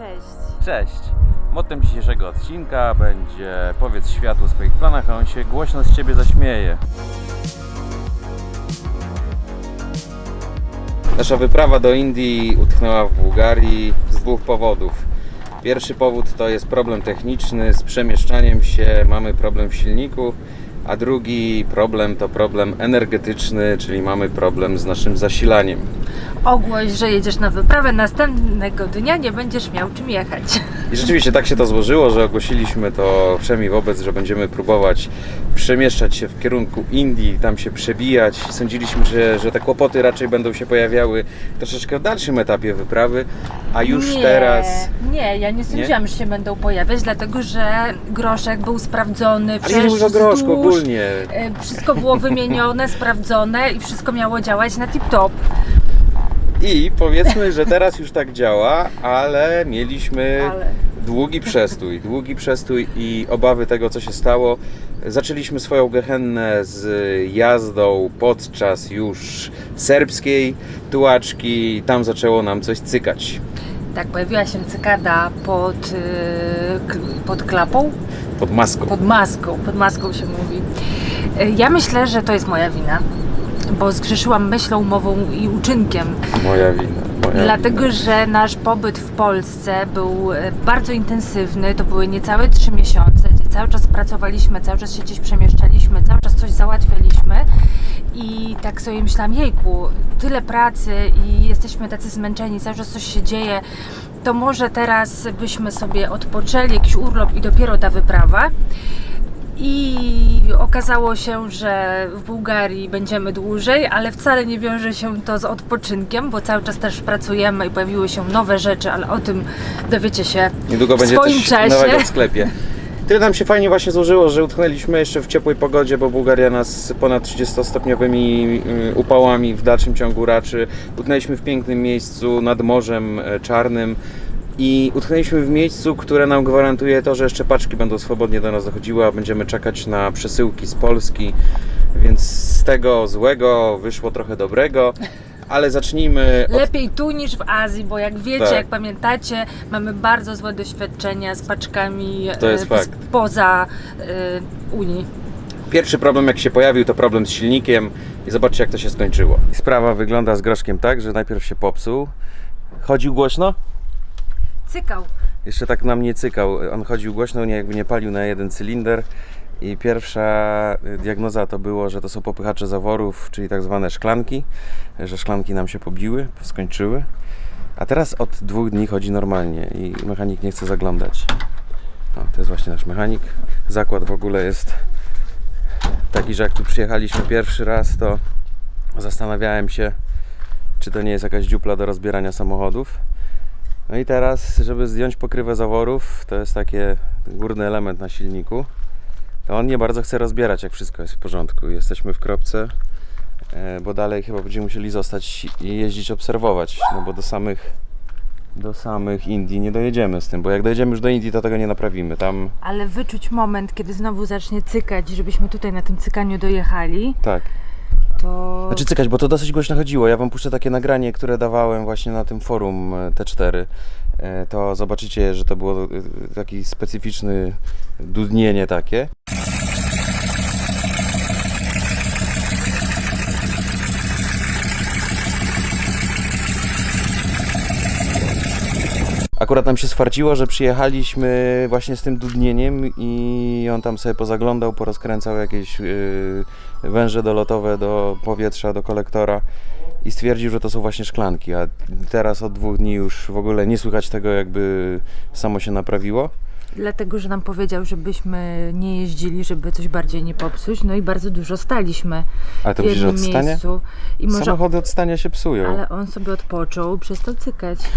Cześć. Cześć! Mottem dzisiejszego odcinka będzie powiedz światu o swoich planach, a on się głośno z ciebie zaśmieje. Nasza wyprawa do Indii utknęła w Bułgarii z dwóch powodów. Pierwszy powód to jest problem techniczny z przemieszczaniem się, mamy problem w silniku, a drugi problem to problem energetyczny, czyli mamy problem z naszym zasilaniem. Ogłoś, że jedziesz na wyprawę, następnego dnia nie będziesz miał czym jechać. I rzeczywiście tak się to złożyło, że ogłosiliśmy to wszemi wobec, że będziemy próbować przemieszczać się w kierunku Indii, tam się przebijać. Sądziliśmy, że, że te kłopoty raczej będą się pojawiały troszeczkę w dalszym etapie wyprawy, a już nie, teraz. Nie, ja nie sądziłam, że się będą pojawiać, dlatego że groszek był sprawdzony. Ale nie mówię o wzdłuż, groszku ogólnie. e, Wszystko było wymienione, sprawdzone i wszystko miało działać na tip-top. I powiedzmy, że teraz już tak działa, ale mieliśmy Ale długi przestój, długi przestój i obawy tego, co się stało. Zaczęliśmy swoją gehennę z jazdą podczas już serbskiej tułaczki. Tam zaczęło nam coś cykać. tak, pojawiła się cykada pod, k- pod klapą, Pod maską. pod maską, pod maską się mówi. E, Ja myślę, że to jest moja wina, bo zgrzeszyłam myślą, mową i uczynkiem. Moja wina. Moja Dlatego, że nasz pobyt w Polsce był e, bardzo intensywny. To były niecałe trzy miesiące, gdzie cały czas pracowaliśmy, cały czas się gdzieś przemieszczaliśmy, cały czas coś załatwialiśmy. I tak sobie myślałam, jejku, tyle pracy i jesteśmy tacy zmęczeni, cały czas coś się dzieje. To może teraz byśmy sobie odpoczęli, jakiś urlop i dopiero ta wyprawa. I okazało się, że w Bułgarii będziemy dłużej, ale wcale nie wiąże się to z odpoczynkiem, bo cały czas też pracujemy i pojawiły się nowe rzeczy, ale o tym dowiecie się Niedługo w będzie swoim coś czasie. nowego w sklepie. Tyle nam się fajnie właśnie złożyło, że utknęliśmy jeszcze w ciepłej pogodzie, bo Bułgaria nas ponad 30-stopniowymi y, upałami w dalszym ciągu raczy. Utknęliśmy w pięknym miejscu nad Morzem e, Czarnym i utknęliśmy w miejscu, które nam gwarantuje to, że jeszcze paczki będą swobodnie do nas dochodziły, a będziemy czekać na przesyłki z Polski. Więc z tego złego wyszło trochę dobrego, ale zacznijmy od Lepiej tu niż w Azji, bo jak wiecie, Tak. jak pamiętacie, mamy bardzo złe doświadczenia z paczkami To jest e, fakt. spoza e, Unii. Pierwszy problem jak się pojawił to problem z silnikiem i zobaczcie jak to się skończyło. Sprawa wygląda z groszkiem tak, że najpierw się popsuł. Chodził głośno? Cykał. Jeszcze tak nam nie cykał. On chodził głośno, nie, jakby nie palił na jeden cylinder. I pierwsza y, diagnoza to było, że to są popychacze zaworów, czyli tak zwane szklanki, że szklanki nam się pobiły, skończyły. A teraz od dwóch dni chodzi normalnie i mechanik nie chce zaglądać. O, to jest właśnie nasz mechanik. Zakład w ogóle jest taki, że jak tu przyjechaliśmy pierwszy raz, to zastanawiałem się, czy to nie jest jakaś dziupla do rozbierania samochodów. No i teraz, żeby zdjąć pokrywę zaworów, to jest taki górny element na silniku, to on nie bardzo chce rozbierać, jak wszystko jest w porządku. Jesteśmy w kropce, e, bo dalej chyba będziemy musieli zostać i jeździć obserwować, no bo do samych, do samych Indii nie dojedziemy z tym, bo jak dojedziemy już do Indii, to tego nie naprawimy. Tam, Ale wyczuć moment, kiedy znowu zacznie cykać, żebyśmy tutaj na tym cykaniu dojechali, tak. To... Znaczy cykać, bo to dosyć głośno chodziło. Ja wam puszczę takie nagranie, które dawałem właśnie na tym forum e, T4. E, To zobaczycie, że to było e, taki specyficzny dudnienie takie. Akurat nam się sfarciło, że przyjechaliśmy właśnie z tym dudnieniem i on tam sobie pozaglądał, porozkręcał jakieś yy, węże dolotowe do powietrza, do kolektora i stwierdził, że to są właśnie szklanki, a teraz od dwóch dni już w ogóle nie słychać tego, jakby samo się naprawiło. Dlatego, że nam powiedział, żebyśmy nie jeździli, żeby coś bardziej nie popsuć, no i bardzo dużo staliśmy Ale to w jednym od stania? miejscu. I może... Samochody od stania się psują. Ale on sobie odpoczął, przestał cykać.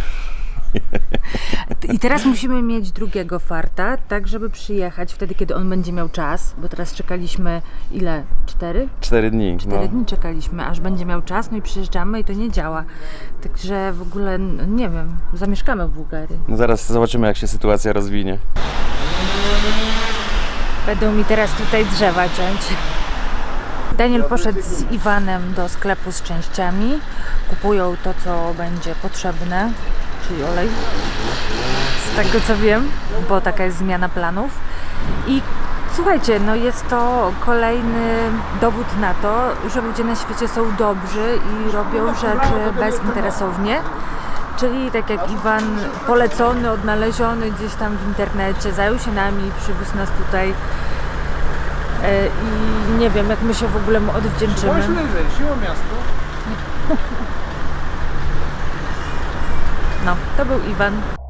I teraz musimy mieć drugiego farta, tak żeby przyjechać wtedy, kiedy on będzie miał czas, bo teraz czekaliśmy ile? Cztery? Cztery dni. Cztery no. dni czekaliśmy, aż będzie miał czas, no i przyjeżdżamy i to nie działa. Także w ogóle, no, nie wiem, zamieszkamy w Bułgarii. no zaraz zobaczymy, jak się sytuacja rozwinie. Będą mi teraz tutaj drzewa ciąć. Daniel poszedł z Iwanem do sklepu z częściami. Kupują to, co będzie potrzebne, czyli olej z tego co wiem, bo taka jest zmiana planów. I słuchajcie, no jest to kolejny dowód na to, że ludzie na świecie są dobrzy i robią rzeczy bezinteresownie. Czyli tak jak Iwan, polecony, odnaleziony gdzieś tam w internecie, zajął się nami, przywiózł nas tutaj. E, I nie wiem, jak my się w ogóle mu odwdzięczymy. siła miasto. No, to był Iwan.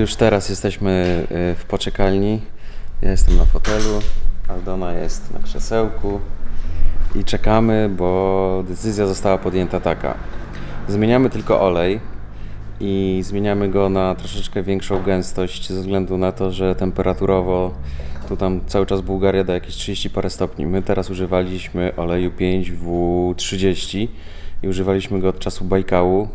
Już teraz jesteśmy y, w poczekalni. Ja jestem na fotelu, Aldona jest na krzesełku i czekamy, bo decyzja została podjęta taka. Zmieniamy tylko olej i zmieniamy go na troszeczkę większą gęstość ze względu na to, że temperaturowo tu tam cały czas Bułgaria da jakieś 30 parę stopni. My teraz używaliśmy oleju 5W30 i używaliśmy go od czasu Bajkału.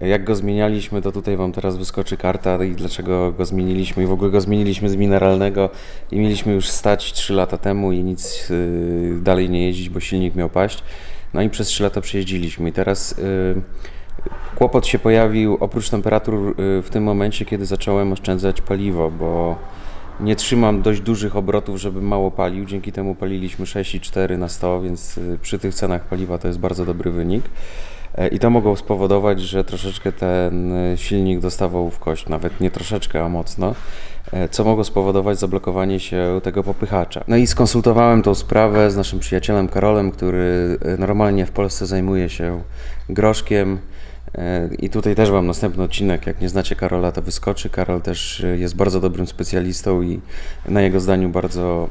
Jak go zmienialiśmy, to tutaj Wam teraz wyskoczy karta i dlaczego go zmieniliśmy. I w ogóle go zmieniliśmy z mineralnego i mieliśmy już stać 3 lata temu i nic yy, dalej nie jeździć, bo silnik miał paść. No i przez 3 lata przejeździliśmy i teraz yy, kłopot się pojawił oprócz temperatur yy, w tym momencie, kiedy zacząłem oszczędzać paliwo, bo nie trzymam dość dużych obrotów, żeby mało palił. Dzięki temu paliliśmy 6,4 na 100, więc y, przy tych cenach paliwa to jest bardzo dobry wynik. E, I to mogło spowodować, że troszeczkę ten y, silnik dostawał w kość, nawet nie troszeczkę, a mocno, e, co mogło spowodować zablokowanie się tego popychacza. No i skonsultowałem tą sprawę z naszym przyjacielem Karolem, który normalnie w Polsce zajmuje się groszkiem. E, I tutaj też Wam następny odcinek, jak nie znacie Karola, to wyskoczy. Karol też jest bardzo dobrym specjalistą i na jego zdaniu bardzo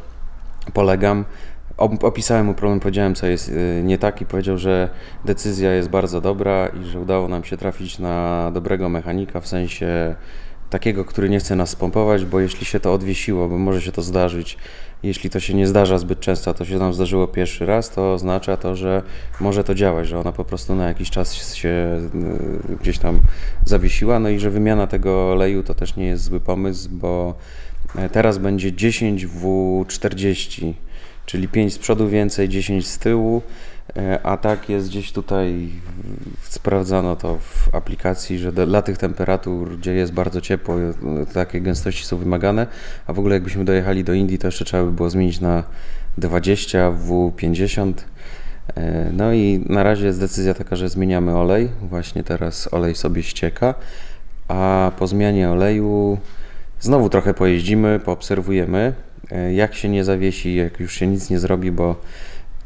polegam. Op- Opisałem mu problem, powiedziałem, co jest y, nie tak, i powiedział, że decyzja jest bardzo dobra i że udało nam się trafić na dobrego mechanika w sensie takiego, który nie chce nas spompować, bo jeśli się to odwiesiło, bo może się to zdarzyć, jeśli to się nie zdarza zbyt często, to się nam zdarzyło pierwszy raz, to oznacza to, że może to działać, że ona po prostu na jakiś czas się y, gdzieś tam zawiesiła, no i że wymiana tego oleju to też nie jest zły pomysł, bo e, teraz będzie 10W40 czyli 5 z przodu więcej, 10 z tyłu, e, a tak jest gdzieś tutaj, sprawdzano to w aplikacji, że dla tych temperatur, gdzie jest bardzo ciepło, e, takie gęstości są wymagane, a w ogóle jakbyśmy dojechali do Indii, to jeszcze trzeba by było zmienić na 20 W50. E, No i na razie jest decyzja taka, że zmieniamy olej, właśnie teraz olej sobie ścieka, a po zmianie oleju Znowu trochę pojeździmy, poobserwujemy, jak się nie zawiesi, jak już się nic nie zrobi, bo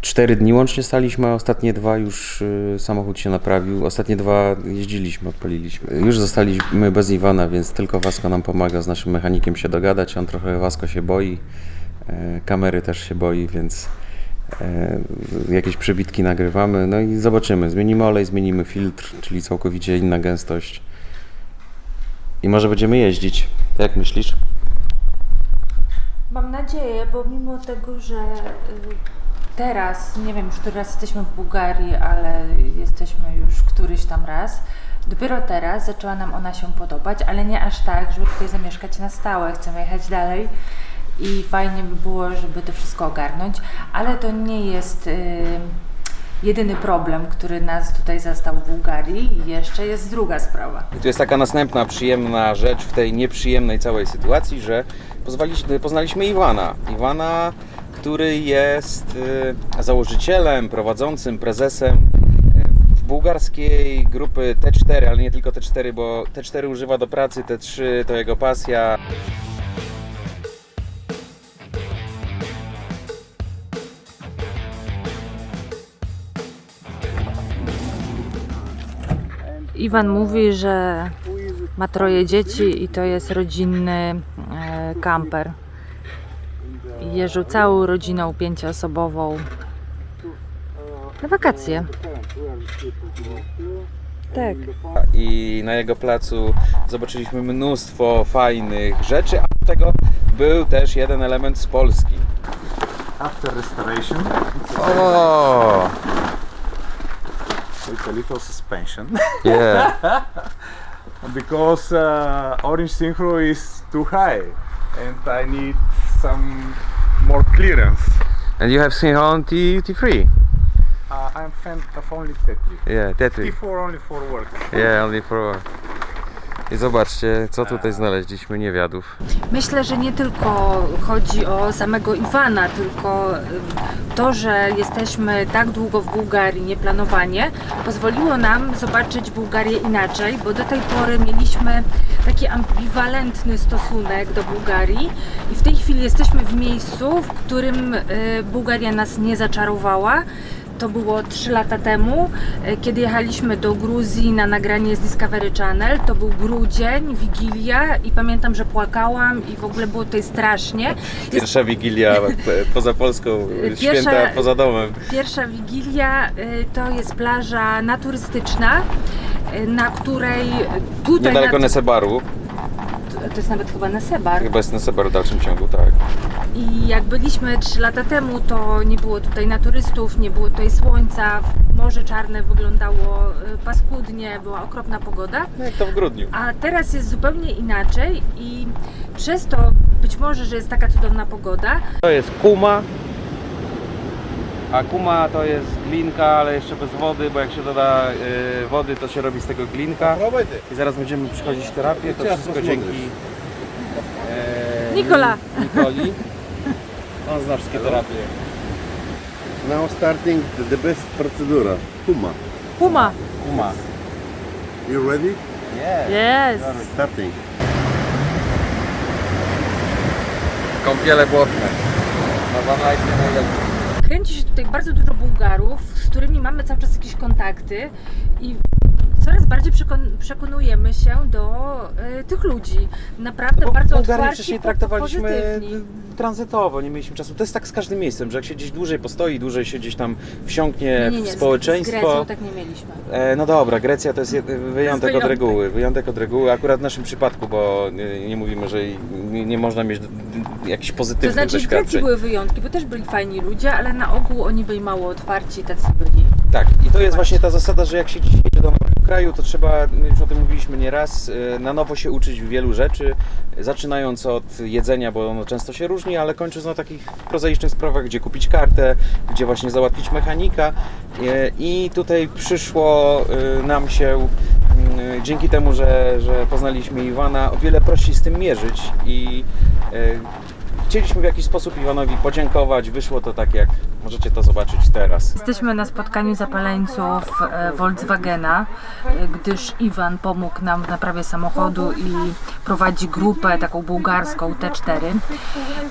cztery dni łącznie staliśmy, a ostatnie dwa już y, samochód się naprawił. Ostatnie dwa jeździliśmy, odpaliliśmy. Już zostaliśmy bez Iwana, więc tylko Wasko nam pomaga z naszym mechanikiem się dogadać. On trochę Wasko się boi, e, kamery też się boi, więc e, jakieś przebitki nagrywamy. No i zobaczymy. Zmienimy olej, zmienimy filtr, czyli całkowicie inna gęstość. I może będziemy jeździć. Jak myślisz? Mam nadzieję, bo mimo tego, że y, teraz, nie wiem już który raz jesteśmy w Bułgarii, ale jesteśmy już któryś tam raz, dopiero teraz zaczęła nam ona się podobać, ale nie aż tak, żeby tutaj zamieszkać na stałe. Chcemy jechać dalej i fajnie by było, żeby to wszystko ogarnąć, ale to nie jest y, jedyny problem, który nas tutaj zastał w Bułgarii. Jeszcze jest druga sprawa. I tu jest taka następna przyjemna rzecz w tej nieprzyjemnej całej sytuacji, że poznaliśmy Iwana. Iwana, który jest y, założycielem, prowadzącym, prezesem y, bułgarskiej grupy T4, ale nie tylko T4, bo T4 używa do pracy, T3 to jego pasja. Iwan mówi, że ma troje dzieci i to jest rodzinny e, kamper. Jeżdżą całą rodziną pięcioosobową na wakacje. Tak. I na jego placu zobaczyliśmy mnóstwo fajnych rzeczy, a do tego był też jeden element z Polski. After restoration, O, it's a little suspension yeah. because uh, orange synchro is too high and I need some more clearance. And you have Sihon T T3. Uh, I'm fan of only Tetris. Yeah, T3. T4 only for work. Yeah, only for. I zobaczcie, co tutaj znaleźliśmy niewiadów. Myślę, że nie tylko chodzi o samego Iwana, tylko y, to, że jesteśmy tak długo w Bułgarii, nieplanowanie, pozwoliło nam zobaczyć Bułgarię inaczej, bo do tej pory mieliśmy taki ambiwalentny stosunek do Bułgarii i w tej chwili jesteśmy w miejscu, w którym y, Bułgaria nas nie zaczarowała. To było 3 lata temu, e, kiedy jechaliśmy do Gruzji na nagranie z Discovery Channel. To był grudzień, Wigilia i pamiętam, że płakałam i w ogóle było tutaj strasznie. Pierwsza wigilia poza Polską, Pierwsza- święta poza domem. Pierwsza Wigilia y, to jest plaża naturystyczna, y, na której tutaj... Niedaleko na, Nesebaru. to jest nawet chyba Nesebar. Chyba jest Nesebar w dalszym ciągu, tak. I jak byliśmy 3 lata temu, to nie było tutaj naturystów, nie było tutaj słońca, Morze Czarne wyglądało y, paskudnie, była okropna pogoda. No jak to w grudniu. A teraz jest zupełnie inaczej i przez to być może, że jest taka cudowna pogoda, To jest kuma. A kuma to jest glinka, ale jeszcze bez wody, bo jak się doda y, wody, to się robi z tego glinka. I zaraz będziemy przychodzić terapię. To wszystko dzięki e, Nikola. Nikoli. On zna wszystkie terapie. Now starting the, best procedure, Puma. Puma. Kuma. You ready? Yes. Starting. Kąpiele błotne. Na Van Life najlepsze. Kręci się tutaj bardzo dużo Bułgarów, z którymi mamy cały czas jakieś kontakty i coraz bardziej przekon- przekonujemy się do y, tych ludzi. Naprawdę Bo bardzo w Bułgarii otwarci, wcześniej po- traktowaliśmy pozytywni. tranzytowo, nie mieliśmy czasu. To jest tak z każdym miejscem, że jak się gdzieś dłużej postoi, dłużej się gdzieś tam wsiąknie Nie, nie, nie, w z- Z społeczeństwo. Grecją tak nie mieliśmy. E, no dobra, Grecja to jest jed- wyjątek od wyjątek. reguły. Wyjątek od reguły, akurat w naszym przypadku, bo nie, nie mówimy, że nie, nie można mieć d- d- jakichś To pozytywnych znaczy w Grecji doświadczeń. były wyjątki, bo też byli fajni ludzie, ale na ogół oni byli mało otwarci, tacy byli. Tak, i to jest właśnie ta zasada, że jak się dziś jedzie do kraju, to trzeba, już o tym mówiliśmy nieraz, e, na nowo się uczyć wielu rzeczy, zaczynając od jedzenia, bo ono często się różni, ale kończąc na takich prozaicznych sprawach, gdzie kupić kartę, gdzie właśnie załatwić mechanika. E, I tutaj przyszło e, nam się dzięki temu, że, że poznaliśmy Iwana, o wiele prościej z tym mierzyć i chcieliśmy w jakiś sposób Iwanowi podziękować. Wyszło to tak, jak możecie to zobaczyć teraz. Jesteśmy na spotkaniu zapaleńców e, Volkswagena, e, gdyż Iwan pomógł nam w naprawie samochodu i prowadzi grupę taką bułgarską T4.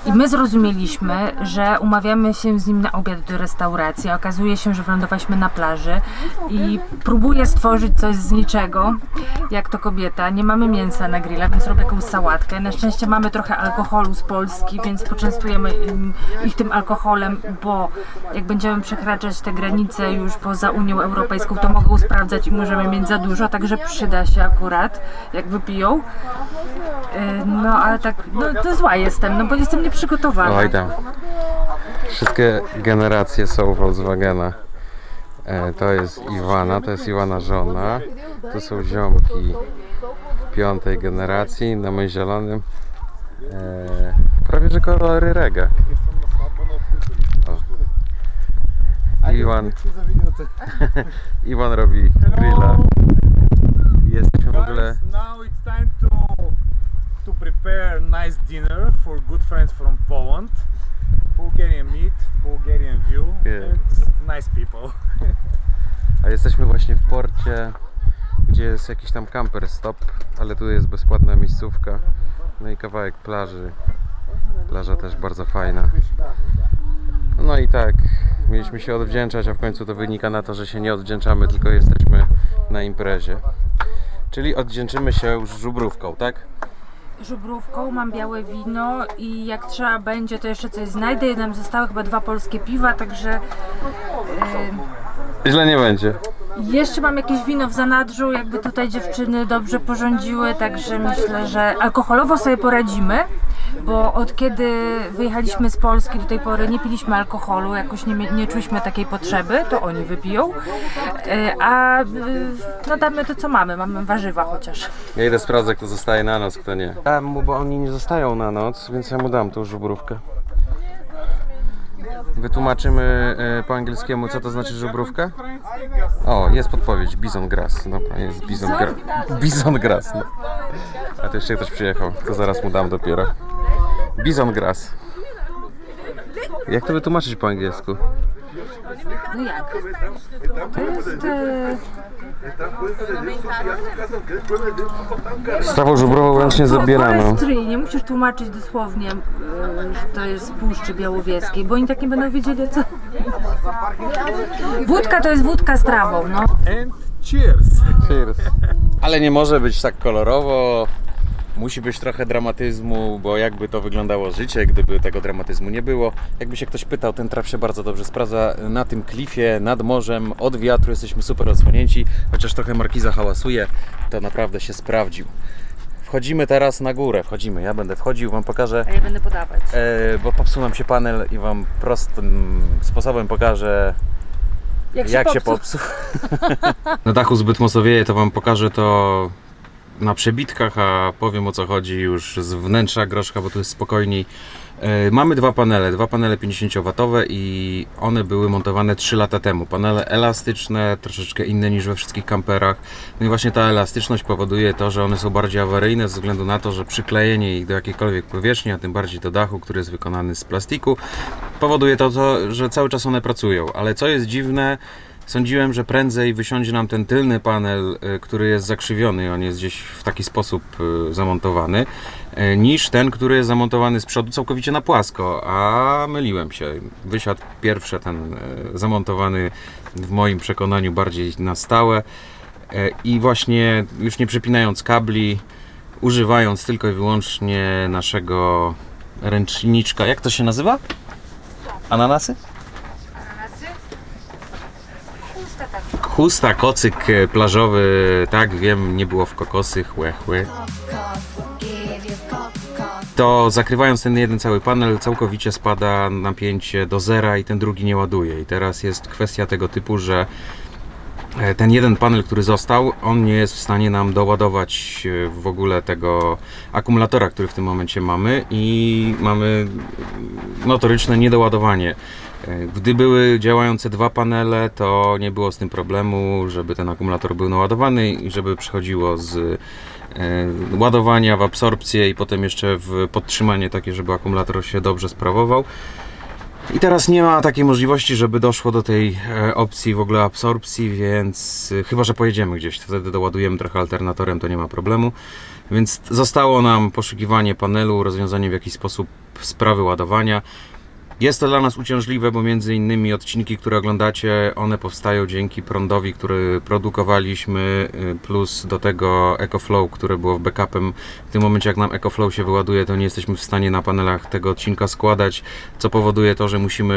I my zrozumieliśmy, że umawiamy się z nim na obiad do restauracji. Okazuje się, że wylądowaliśmy na plaży i próbuję stworzyć coś z niczego, jak to kobieta. Nie mamy mięsa na grilla, więc robię jakąś sałatkę. Na szczęście mamy trochę alkoholu z Polski, więc poczęstujemy ich tym alkoholem, bo jak będziemy przekraczać te granice już poza Unią Europejską, to mogą sprawdzać i możemy mieć za dużo, także przyda się akurat, jak wypiją. Yy, No ale tak, no to zła jestem, no bo jestem nieprzygotowana. Oj tam. Wszystkie generacje są Volkswagena. E, to jest Iwana, to jest Iwana żona. Tu są ziomki piątej generacji na my zielonym. E, prawie że kolory rega. O. Iwan, Iwan robi grilla. Jesteśmy w ogóle now it's time to to prepare nice dinner for good friends from Poland. Bulgarian meat, Bulgarian view, Yeah. and nice people. A jesteśmy właśnie w porcie, gdzie jest jakiś tam camper stop, ale tu jest bezpłatna miejscówka. No i kawałek plaży. Plaża też bardzo fajna. No i tak, mieliśmy się odwdzięczać, a w końcu to wynika na to, że się nie odwdzięczamy, tylko jesteśmy na imprezie. Czyli odwdzięczymy się już żubrówką, tak? żubrówką, mam białe wino i jak trzeba będzie, to jeszcze coś znajdę. Nam zostały chyba dwa polskie piwa, także Źle nie będzie. Jeszcze mam jakieś wino w zanadrzu, jakby tutaj dziewczyny dobrze porządziły, także myślę, że alkoholowo sobie poradzimy. Bo od kiedy wyjechaliśmy z Polski do tej pory nie piliśmy alkoholu, jakoś nie, nie czuliśmy takiej potrzeby, to oni wypiją. Yy, A yy, no damy to co mamy, mamy warzywa chociaż. Ja idę sprawdzę, kto zostaje na noc, kto nie. Dam mu, bo oni nie zostają na noc, więc ja mu dam tą żubrówkę. Wytłumaczymy e, po angielskiemu, co to znaczy żubrówka? O, jest podpowiedź. Bison grass. Dobra, jest bison grass. Bison grass. No. A to jeszcze ktoś przyjechał. To zaraz mu dam dopiero. Bison grass. Jak to wytłumaczyć po angielsku? No jak? To jest... E, Z trawą żubrową ręcznie zabieramy. forestry. Nie musisz tłumaczyć dosłownie, e, że to jest z Puszczy Białowieskiej, bo oni tak nie będą wiedzieli co... Wódka to jest wódka z trawą, no. And cheers! Ale nie może być tak kolorowo. Musi być trochę dramatyzmu, bo jakby to wyglądało życie, gdyby tego dramatyzmu nie było. Jakby się ktoś pytał, ten traf się bardzo dobrze sprawdza na tym klifie, nad morzem, od wiatru jesteśmy super odsłonięci, chociaż trochę markiza hałasuje, to naprawdę się sprawdził. Wchodzimy teraz na górę, wchodzimy, ja będę wchodził, Wam pokażę, A ja będę podawać. e, bo popsuł nam się panel i Wam prostym sposobem pokażę, jak się popsuł. Na dachu zbyt mocno wieje, to Wam pokażę to na przebitkach, a powiem o co chodzi już z wnętrza groszka, bo tu jest spokojniej. E, Mamy dwa panele, dwa panele 50W i one były montowane 3 lata temu. Panele elastyczne, troszeczkę inne niż we wszystkich kamperach. No i właśnie ta elastyczność powoduje to, że one są bardziej awaryjne ze względu na to, że przyklejenie ich do jakiejkolwiek powierzchni, a tym bardziej do dachu, który jest wykonany z plastiku, powoduje to, to że cały czas one pracują. Ale co jest dziwne, Sądziłem, że prędzej wysiądzie nam ten tylny panel, y, który jest zakrzywiony, on jest gdzieś w taki sposób y, zamontowany, y, niż ten, który jest zamontowany z przodu całkowicie na płasko, a myliłem się. Wysiadł pierwszy ten zamontowany w moim przekonaniu bardziej na stałe i właśnie już nie przypinając kabli, używając tylko i wyłącznie naszego ręczniczka, jak to się nazywa? Ananasy? Chusta, kocyk e, plażowy, tak wiem, nie było w kokosy, chłe, chłe. To zakrywając ten jeden cały panel, całkowicie spada napięcie do zera i ten drugi nie ładuje. I teraz jest kwestia tego typu, że ten jeden panel, który został, on nie jest w stanie nam doładować e, w ogóle tego akumulatora, który w tym momencie mamy i mamy notoryczne niedoładowanie. E, Gdy były działające dwa panele, to nie było z tym problemu, żeby ten akumulator był naładowany i żeby przechodziło z e, ładowania w absorpcję i potem jeszcze w podtrzymanie takie, żeby akumulator się dobrze sprawował. I teraz nie ma takiej możliwości, żeby doszło do tej e, opcji w ogóle absorpcji, więc e, chyba, że pojedziemy gdzieś, wtedy doładujemy trochę alternatorem, to nie ma problemu. Więc zostało nam poszukiwanie panelu, rozwiązanie w jakiś sposób sprawy ładowania. Jest to dla nas uciążliwe, bo między innymi odcinki, które oglądacie, one powstają dzięki prądowi, który produkowaliśmy, y, plus do tego EcoFlow, które było backupem. W tym momencie, jak nam EcoFlow się wyładuje, to nie jesteśmy w stanie na panelach tego odcinka składać, co powoduje to, że musimy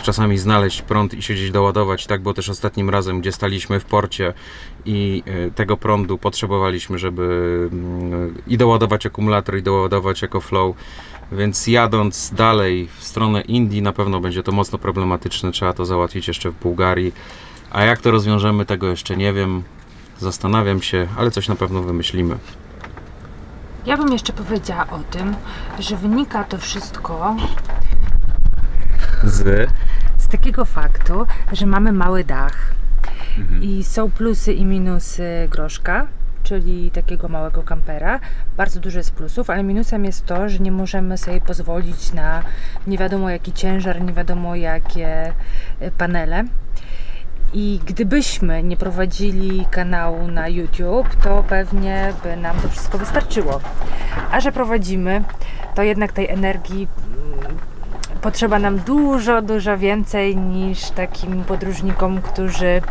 y, czasami znaleźć prąd i siedzieć doładować. Tak było też ostatnim razem, gdzie staliśmy w porcie i y, tego prądu potrzebowaliśmy, żeby y, i doładować akumulator, i doładować EcoFlow. Więc jadąc dalej w stronę Indii, na pewno będzie to mocno problematyczne. Trzeba to załatwić jeszcze w Bułgarii. A jak to rozwiążemy, tego jeszcze nie wiem. Zastanawiam się, ale coś na pewno wymyślimy. Ja bym jeszcze powiedziała o tym, że wynika to wszystko Z. z takiego faktu, że mamy mały dach i są plusy i minusy groszka, czyli takiego małego kampera. Bardzo dużo jest plusów, ale minusem jest to, że nie możemy sobie pozwolić na nie wiadomo jaki ciężar, nie wiadomo jakie e, panele. I gdybyśmy nie prowadzili kanału na YouTube, to pewnie by nam to wszystko wystarczyło. A że prowadzimy, to jednak tej energii mm, potrzeba nam dużo, dużo więcej niż takim podróżnikom, którzy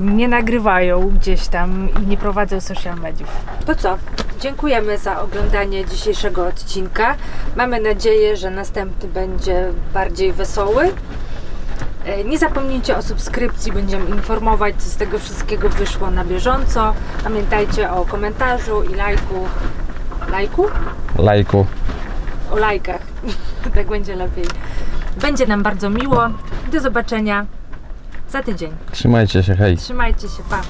nie nagrywają gdzieś tam i nie prowadzą social mediów. To co? Dziękujemy za oglądanie dzisiejszego odcinka. Mamy nadzieję, że następny będzie bardziej wesoły. E, Nie zapomnijcie o subskrypcji, będziemy informować, co z tego wszystkiego wyszło na bieżąco. Pamiętajcie o komentarzu i lajku. Lajku? Lajku. O lajkach. tak będzie lepiej. Będzie nam bardzo miło. Do zobaczenia za tydzień. Trzymajcie się, hej. Trzymajcie się, pa!